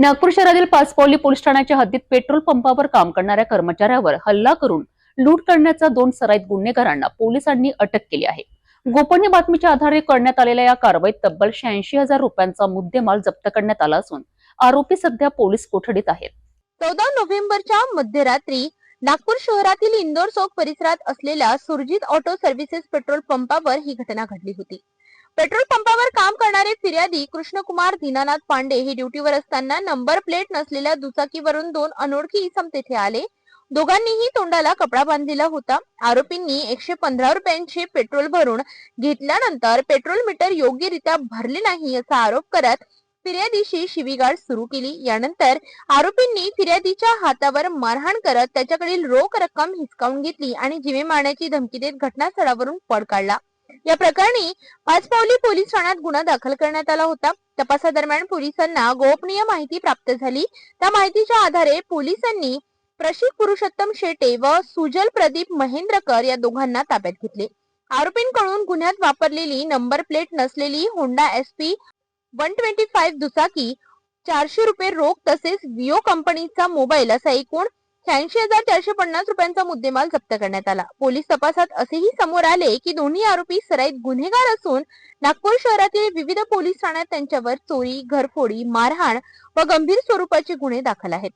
नागपूर शहरातील पाचपावली पोलीस ठाण्याच्या हद्दीत पेट्रोल पंपावर काम करणाऱ्या कर्मचाऱ्यावर हल्ला करून लूट करण्याचा दोन सराईत गुन्हेगारांना पोलिसांनी अटक केली आहे. गोपनीय बातमीच्या आधारे करण्यात आलेल्या या कारवाईत तब्बल शहाऐंशी हजार रुपयांचा मुद्देमाल जप्त करण्यात आला असून आरोपी सध्या पोलीस कोठडीत आहेत. चौदा नोव्हेंबरच्या मध्यरात्री नागपूर शहरातील इंदोर चौक परिसरात असलेल्या सुरजित ऑटो सर्व्हिसेस पेट्रोल पंपावर ही घटना घडली होती. पेट्रोल पंपावर काम करणारे फिर्यादी कृष्णकुमार दीनानाथ पांडे हे ड्युटीवर असताना नंबर प्लेट नसलेल्या दुचाकीवरून दोन अनोळखी इसम तेथे आले. दोघांनीही तोंडाला कपडा बांधलेला होता. आरोपींनी एकशे पंधरा रुपयांचे पेट्रोल भरून घेतल्यानंतर पेट्रोल मीटर योग्यरित्या भरले नाही असा आरोप करत फिर्यादीशी शिवीगाळ सुरू केली. यानंतर आरोपींनी फिर्यादीच्या हातावर मारहाण करत त्याच्याकडील रोख रक्कम हिसकावून घेतली आणि जिवे मारण्याची धमकी देत घटनास्थळावरून पळ काढला. या प्रकरणी पाचपावली पोलीस ठाण्यात गुन्हा दाखल करण्यात आला होता. तपासादरम्यान पोलिसांना गोपनीय माहिती प्राप्त झाली. त्या माहितीच्या आधारे पोलिसांनी प्रशिक पुरुषोत्तम शेटे व सुजल प्रदीप महेंद्रकर या दोघांना ताब्यात घेतले. आरोपींकडून गुन्ह्यात वापरलेली नंबर प्लेट नसलेली Honda SP one twenty five दुचाकी चारशे रुपये रोख तसेच विओ कंपनीचा मोबाईल असा एकूण शहाऐंशी हजार चारशे पन्नास रुपयांचा मुद्देमाल जप्त करण्यात आला. पोलीस तपासात असेही समोर आले की दोन्ही आरोपी सराईत गुन्हेगार असून नागपूर शहरातील विविध पोलीस ठाण्यात त्यांच्यावर चोरी घरफोडी मारहाण व गंभीर स्वरूपाचे गुन्हे दाखल आहेत.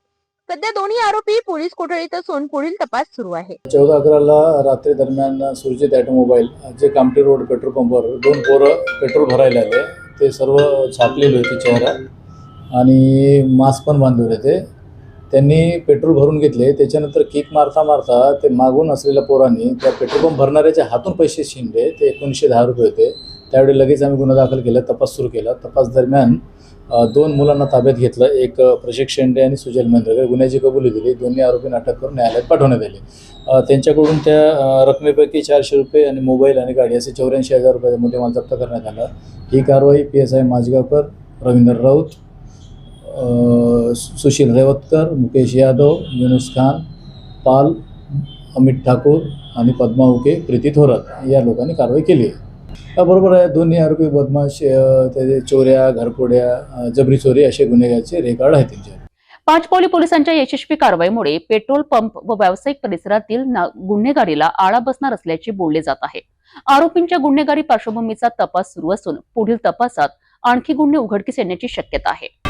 सध्या दोन्ही आरोपी पोलीस कोठडीत असून पुढील तपास सुरू आहे. चौदा अकराला रात्री दरम्यान सुरजित ऑटोमोबाईल जे कामठी रोड पेट्रोल पंपवर दोन पोरं पेट्रोल भरायला आले ते सर्व छापलेले होते चेहरा आणि मास्क पण बांधलेले होते. त्यांनी पेट्रोल भरून घेतले त्याच्यानंतर किक मारता मारता ते मागून असलेल्या पोरांनी त्या पेट्रोल पंप भरणाऱ्याच्या हातून पैसे शिंडले ते एकोणीसशे दहा रुपये होते. त्यावेळी लगेच आम्ही गुन्हा दाखल केला तपास सुरू केला. तपास दरम्यान दोन मुलांना ताब्यात घेतलं. एक अ, प्रशिक शेंडे आणि सुजल महेंद्रकर गुन्ह्याची कबुली दिली. दोन्ही आरोपींना अटक करून न्यायालयात पाठवण्यात आले. त्यांच्याकडून त्या रकमेपैकी चारशे रुपये आणि मोबाईल आणि गाडी असे चौऱ्याऐंशी हजार रुपयाचा मुद्देमाल जप्त करण्यात आला. ही कारवाई P S I Mazgaonkar Ravindra Raut Sushil Revatkar Mukesh Yadav Yunus Khan Pal Amit Thakur आणि पद्मा उके प्रीती थोरात या लोकांनी कारवाई केली आहे. हा, बरोबर आहे दोन्ही आरोपी बदमाश त्याचे चोऱ्या घरपोड्या जबरी चोरी असे गुन्हेगारचे रेकॉर्ड आहेत त्यांच्या पाचपावली पोलिसांच्या यशस्वी कारवाईमुळे पेट्रोल पंप व व्यावसायिक परिसरातील ना- गुन्हेगारीला आळा बसणार असल्याचे बोलले जात आहे. आरोपींच्या गुन्हेगारी पार्श्वभूमीचा तपास सुरू असून पुढील तपासात आणखी गुन्हे उघडकीस येण्याची शक्यता आहे.